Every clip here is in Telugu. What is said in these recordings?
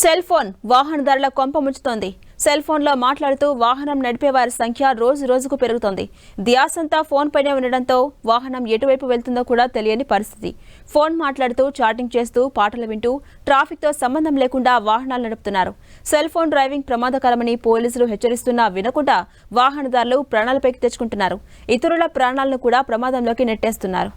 సెల్ ఫోన్ వాహనదారుల కొంప ముంచుతోంది. సెల్ ఫోన్లో మాట్లాడుతూ వాహనం నడిపే వారి సంఖ్య రోజు రోజుకు పెరుగుతోంది. ధ్యాసంతా ఫోన్ పైన ఉండడంతో వాహనం ఎటువైపు వెళ్తుందో కూడా తెలియని పరిస్థితి. ఫోన్ మాట్లాడుతూ చాటింగ్ చేస్తూ పాటలు వింటూ ట్రాఫిక్తో సంబంధం లేకుండా వాహనాలు నడుపుతున్నారు. సెల్ ఫోన్ డ్రైవింగ్ ప్రమాదకరమని పోలీసులు హెచ్చరిస్తున్నా వినకుండా వాహనదారులు ప్రాణాలపైకి తెచ్చుకుంటున్నారు. ఇతరుల ప్రాణాలను కూడా ప్రమాదంలోకి నెట్టేస్తున్నారు.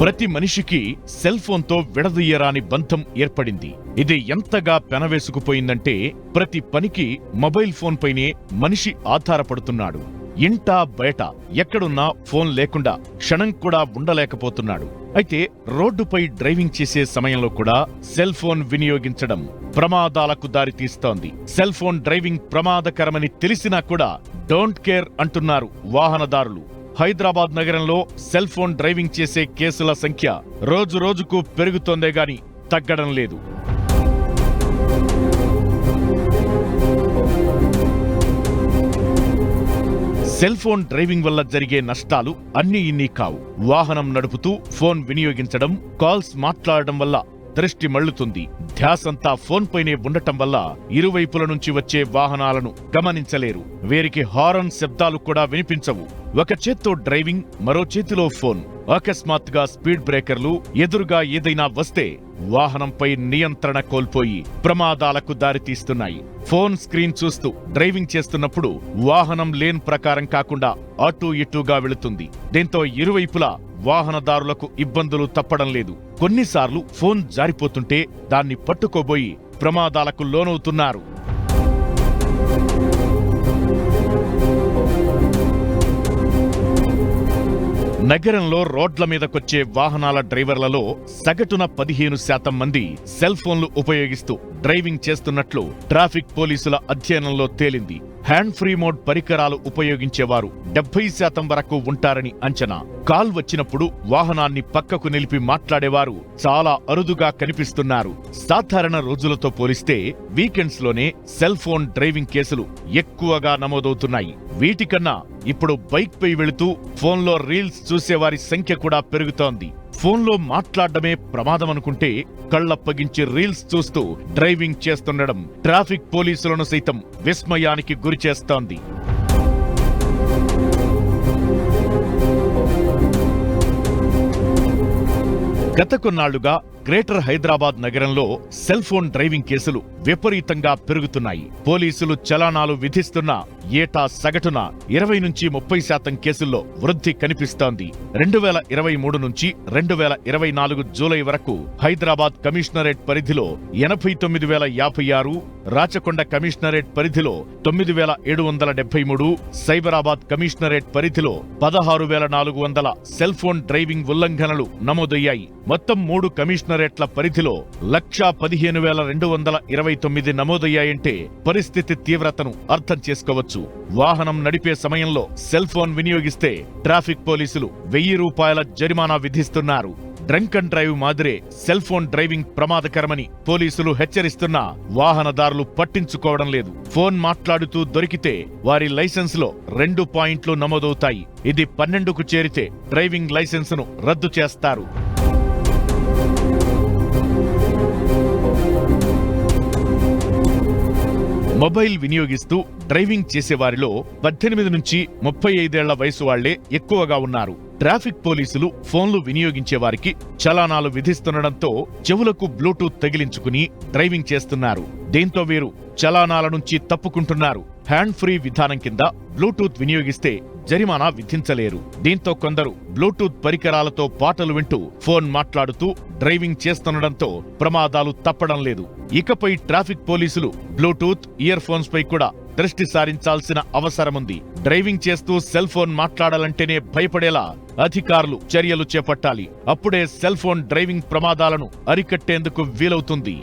ప్రతి మనిషికి సెల్ ఫోన్తో విడదీయరాని బంధం ఏర్పడింది. ఇది ఎంతగా పెనవేసుకుపోయిందంటే ప్రతి పనికి మొబైల్ ఫోన్ పైనే మనిషి ఆధారపడుతున్నాడు. ఇంటా బయట ఎక్కడున్నా ఫోన్ లేకుండా క్షణం కూడా ఉండలేకపోతున్నాడు. అయితే రోడ్డుపై డ్రైవింగ్ చేసే సమయంలో కూడా సెల్ ఫోన్ వినియోగించడం ప్రమాదాలకు దారితీస్తోంది. సెల్ ఫోన్ డ్రైవింగ్ ప్రమాదకరమని తెలిసినా కూడా డోంట్ కేర్ అంటున్నారు వాహనదారులు. హైదరాబాద్ నగరంలో సెల్ ఫోన్ డ్రైవింగ్ చేసే కేసుల సంఖ్య రోజు రోజుకు పెరుగుతోందే గాని తగ్గడం లేదు. సెల్ ఫోన్ డ్రైవింగ్ వల్ల జరిగే నష్టాలు అన్నీ ఇన్ని కావు. వాహనం నడుపుతూ ఫోన్ వినియోగించడం కాల్స్ మాట్లాడడం వల్ల దృష్టి మళ్ళుతుంది ధ్యాసంతా ఫోన్పైనే ఉండటం వల్ల ఇరువైపుల నుంచి వచ్చే వాహనాలను గమనించలేరు. వీరికి హారన్ శబ్దాలు కూడా వినిపించవు. ఒక చేత్తో డ్రైవింగ్ మరో చేతిలో ఫోన్. అకస్మాత్తుగా స్పీడ్ బ్రేకర్లు ఎదురుగా ఏదైనా వస్తే వాహనంపై నియంత్రణ కోల్పోయి ప్రమాదాలకు దారితీస్తున్నాయి. ఫోన్ స్క్రీన్ చూస్తూ డ్రైవింగ్ చేస్తున్నప్పుడు వాహనం లేన్ ప్రకారం కాకుండా అటూ ఇటూగా వెళుతుంది. దీంతో ఇరువైపులా వాహనదారులకు ఇబ్బందులు తప్పడం లేదు. కొన్నిసార్లు ఫోన్ జారిపోతుంటే దాన్ని పట్టుకోబోయి ప్రమాదాలకు లోనవుతున్నారు. నగరంలో రోడ్ల మీదకొచ్చే వాహనాల డ్రైవర్లలో సగటున పదిహేను శాతం మంది సెల్ ఫోన్లు ఉపయోగిస్తూ డ్రైవింగ్ చేస్తున్నట్లు ట్రాఫిక్ పోలీసుల అధ్యయనంలో తేలింది. హ్యాండ్ ఫ్రీ మోడ్ పరికరాలు ఉపయోగించేవారు డెబ్బై శాతం వరకు ఉంటారని అంచనా. కాల్ వచ్చినప్పుడు వాహనాన్ని పక్కకు నిలిపి మాట్లాడేవారు చాలా అరుదుగా కనిపిస్తున్నారు. సాధారణ రోజులతో పోలిస్తే వీకెండ్స్లోనే సెల్ ఫోన్ డ్రైవింగ్ కేసులు ఎక్కువగా నమోదవుతున్నాయి. వీటికన్నా ఇప్పుడు బైక్ పై వెళుతూ ఫోన్లో రీల్స్ చూసేవారి సంఖ్య కూడా పెరుగుతోంది. ఫోన్లో మాట్లాడడమే ప్రమాదం అనుకుంటే కళ్ళప్పగించి రీల్స్ చూస్తూ డ్రైవింగ్ చేస్తుండడం ట్రాఫిక్ పోలీసులను సైతం విస్మయానికి గురిచేస్తోంది గత కొన్నాళ్ళుగా గ్రేటర్ హైదరాబాద్ నగరంలో సెల్ ఫోన్ డ్రైవింగ్ కేసులు విపరీతంగా పెరుగుతున్నాయి. పోలీసులు చలానాలు విధిస్తున్న ఏటా సగటున ఇరవై నుంచి ముప్పై శాతం కేసుల్లో వృద్ధి కనిపిస్తోంది. రెండు వేల ఇరవై మూడు నుంచి రెండు వేల ఇరవై నాలుగు జూలై వరకు హైదరాబాద్ కమిషనరేట్ పరిధిలో ఎనభై తొమ్మిది వేల యాభై ఆరు రాచకొండ కమిషనరేట్ పరిధిలో తొమ్మిది వేల ఏడు వందల డెబ్బై మూడు సైబరాబాద్ కమిషనరేట్ పరిధిలో పదహారు వేల నాలుగు వందల సెల్ ఫోన్ డ్రైవింగ్ ఉల్లంఘనలు నమోదయ్యాయి. మొత్తం మూడు కమిషనరేట్ల పరిధిలో లక్షా పదిహేను వేల రెండు వందల ఇరవై తొమ్మిది నమోదయ్యాయంటే పరిస్థితి తీవ్రతను అర్థం చేసుకోవచ్చు. వాహనం నడిపే సమయంలో సెల్ ఫోన్ వినియోగిస్తే ట్రాఫిక్ పోలీసులు వెయ్యి రూపాయల జరిమానా విధిస్తున్నారు. డ్రంక్ అండ్ డ్రైవ్ మాదిరే సెల్ ఫోన్ డ్రైవింగ్ ప్రమాదకరమని పోలీసులు హెచ్చరిస్తున్నా వాహనదారులు పట్టించుకోవడం లేదు. ఫోన్ మాట్లాడుతూ దొరికితే వారి లైసెన్స్లో రెండు పాయింట్లు నమోదవుతాయి. ఇది పన్నెండుకు చేరితే డ్రైవింగ్ లైసెన్సును రద్దు చేస్తారు. మొబైల్ వినియోగిస్తూ డ్రైవింగ్ చేసేవారిలో పద్దెనిమిది నుంచి ముప్పై ఐదేళ్ళ వయసు వాళ్ళే ఎక్కువగా ఉన్నారు. ట్రాఫిక్ పోలీసులు ఫోన్లు వినియోగించే వారికి చలానాలు విధిస్తుండటంతో చెవులకు బ్లూటూత్ తగిలించుకుని డ్రైవింగ్ చేస్తున్నారు. దీంతో వీరు చలానాల నుంచి తప్పుకుంటున్నారు. హ్యాండ్ ఫ్రీ విధానం కింద బ్లూటూత్ వినియోగిస్తే జరిమానా విధించలేరు. దీంతో కొందరు బ్లూటూత్ పరికరాలతో పాటలు వింటూ ఫోన్ మాట్లాడుతూ డ్రైవింగ్ చేస్తుండటంతో ప్రమాదాలు తప్పడం లేదు. ఇకపై ట్రాఫిక్ పోలీసులు బ్లూటూత్ ఇయర్ ఫోన్స్ పై కూడా దృష్టి సారించాల్సిన అవసరముంది డ్రైవింగ్ చేస్తూ సెల్ ఫోన్ మాట్లాడాలంటేనే భయపడేలా అధికారులు చర్యలు చేపట్టాలి. అప్పుడే సెల్ ఫోన్ డ్రైవింగ్ ప్రమాదాలను అరికట్టేందుకు వీలవుతుంది.